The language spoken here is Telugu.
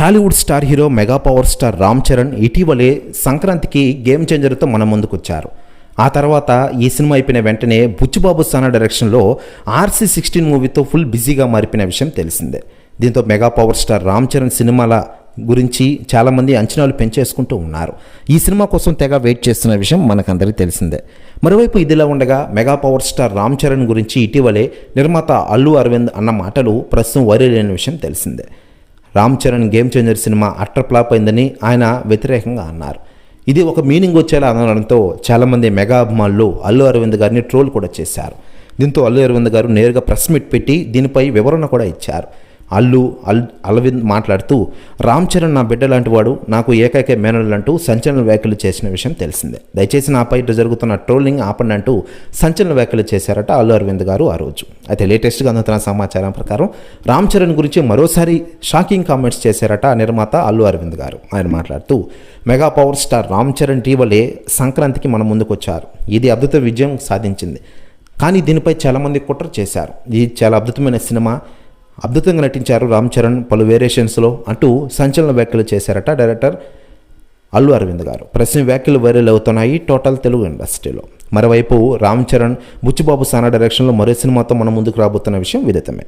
Tollywood star hero mega power star Ram Charan ఇటీవలే సంక్రాంతికి గేమ్ చేంజర్తో మన ముందుకొచ్చారు. ఆ తర్వాత ఈ సినిమా అయిపోయిన వెంటనే బుచ్చుబాబు సన డైరెక్షన్లో ఆర్సీ సిక్స్టీన్ మూవీతో ఫుల్ బిజీగా మారిపోయిన విషయం తెలిసిందే. దీంతో mega power star Ram Charan సినిమాల గురించి చాలామంది అంచనాలు పెంచేసుకుంటూ ఉన్నారు. ఈ సినిమా కోసం తెగ వెయిట్ చేస్తున్న విషయం మనకందరికీ తెలిసిందే. మరోవైపు ఇదిలా ఉండగా mega power star Ram Charan గురించి ఇటీవలే నిర్మాత అల్లు అరవింద్ అన్న మాటలు ప్రస్తుతం వైరల్ అయిన విషయం తెలిసిందే. Ram Charan Game Changer cinema utter flop అయిందని ఆయన వ్యతిరేకంగా అన్నారు. ఇది ఒక మీనింగ్ వచ్చేలా అనడంతో చాలామంది మెగా అభిమానులు అల్లు అరవింద్ గారిని ట్రోల్ కూడా చేశారు. దీంతో అల్లు అరవింద్ గారు నేరుగా ప్రెస్ మీట్ పెట్టి దీనిపై వివరణ కూడా ఇచ్చారు. అల్లు అల్ అలవింద్ మాట్లాడుతూ రామ్ చరణ్ నా బిడ్డ లాంటి వాడు నాకు ఏకైక మేనల్ అంటూ సంచలన వ్యాఖ్యలు చేసిన విషయం తెలిసిందే. దయచేసి నాపై జరుగుతున్న ట్రోలింగ్ ఆపండి అంటూ సంచలన వ్యాఖ్యలు చేశారట అల్లు అరవింద్ గారు ఆ రోజు. అయితే లేటెస్ట్గా అందుతున్న సమాచారం ప్రకారం రామ్ చరణ్ గురించి మరోసారి షాకింగ్ కామెంట్స్ చేశారట నిర్మాత అల్లు అరవింద్ గారు. ఆయన మాట్లాడుతూ mega power star Ram Charan టీవలే సంక్రాంతికి మన ముందుకొచ్చారు. ఇది అద్భుత విజయం సాధించింది. కానీ దీనిపై చాలామంది కుట్ర చేశారు. ఇది చాలా అద్భుతమైన సినిమా. అద్భుతంగా నటించారు రామ్ చరణ్ పలు వేరియేషన్స్లో అంటూ సంచలన వ్యాఖ్యలు చేశారట డైరెక్టర్ అల్లు అరవింద్ గారు. ప్రశ్న వ్యాఖ్యలు వైరల్ అవుతున్నాయి టోటల్ తెలుగు ఇండస్ట్రీలో. మరోవైపు రామ్ చరణ్ బుచ్చిబాబు సానా డైరెక్షన్లో మరో సినిమాతో మన ముందుకు రాబోతున్న విషయం విదితమే.